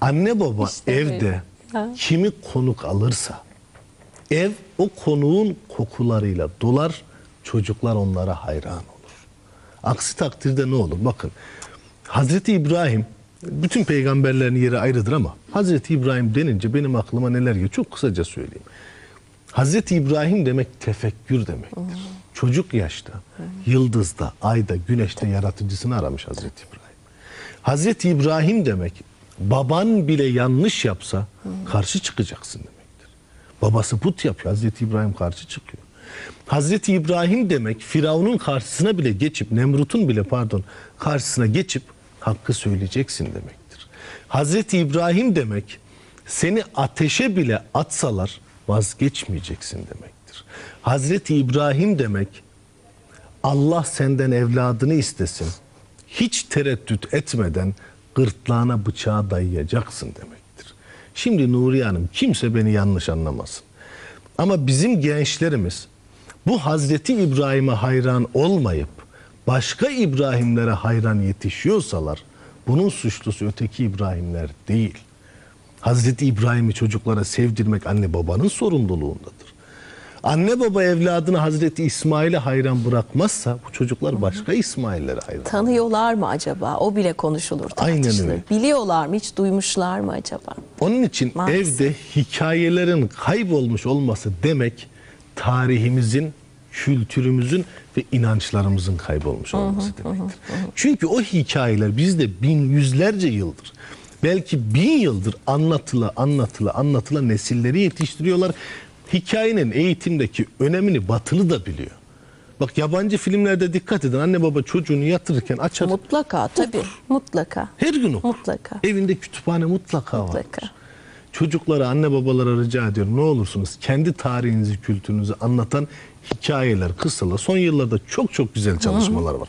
Anne baba İşte evde. Ha. kimi konuk alırsa ev o konuğun kokularıyla dolar çocuklar onlara hayran olur. Aksi takdirde ne olur? Bakın Hazreti İbrahim bütün peygamberlerin yeri ayrıdır ama Hazreti İbrahim denince benim aklıma neler geliyor? Çok kısaca söyleyeyim. Hazreti İbrahim demek tefekkür demektir. Çocuk yaşta, yıldızda, ayda, güneşte yaratıcısını aramış Hazreti İbrahim. Hazreti İbrahim demek baban bile yanlış yapsa karşı çıkacaksın demektir. Babası put yapıyor. Hazreti İbrahim karşı çıkıyor. Hazreti İbrahim demek Firavun'un karşısına bile geçip Nemrut'un bile pardon karşısına geçip hakkı söyleyeceksin demektir. Hazreti İbrahim demek seni ateşe bile atsalar vazgeçmeyeceksin demektir. Hazreti İbrahim demek Allah senden evladını istesin. Hiç tereddüt etmeden gırtlağına bıçağı dayayacaksın demektir. Şimdi Nuriye Hanım kimse beni yanlış anlamasın. Ama bizim gençlerimiz bu Hazreti İbrahim'e hayran olmayıp başka İbrahimlere hayran yetişiyorsalar bunun suçlusu öteki İbrahimler değil. Hazreti İbrahim'i çocuklara sevdirmek anne babanın sorumluluğundadır. Anne baba evladını Hazreti İsmail'e hayran bırakmazsa bu çocuklar başka İsmail'lere hayran. Tanıyorlar mı acaba? O bile konuşulur, Aynen öyle. Biliyorlar mı? Hiç duymuşlar mı acaba? Onun için Maalesef. evde hikayelerin kaybolmuş olması demek tarihimizin, kültürümüzün ve inançlarımızın kaybolmuş olması demektir. Çünkü o hikayeler bizde bin yüzlerce yıldır, belki bin yıldır anlatıla anlatıla anlatıla nesilleri yetiştiriyorlar. Hikayenin eğitimdeki önemini batılı da biliyor. Bak yabancı filmlerde dikkat edin anne baba çocuğunu yatırırken açar. Mutlaka tabii. Mutlaka. Her gün okur. Mutlaka. Evinde kütüphane mutlaka, var. Mutlaka. Çocuklara, anne babalara rica ediyorum ne olursunuz kendi tarihinizi, kültürünüzü anlatan hikayeler, kıssalar. Son yıllarda çok çok güzel çalışmalar var.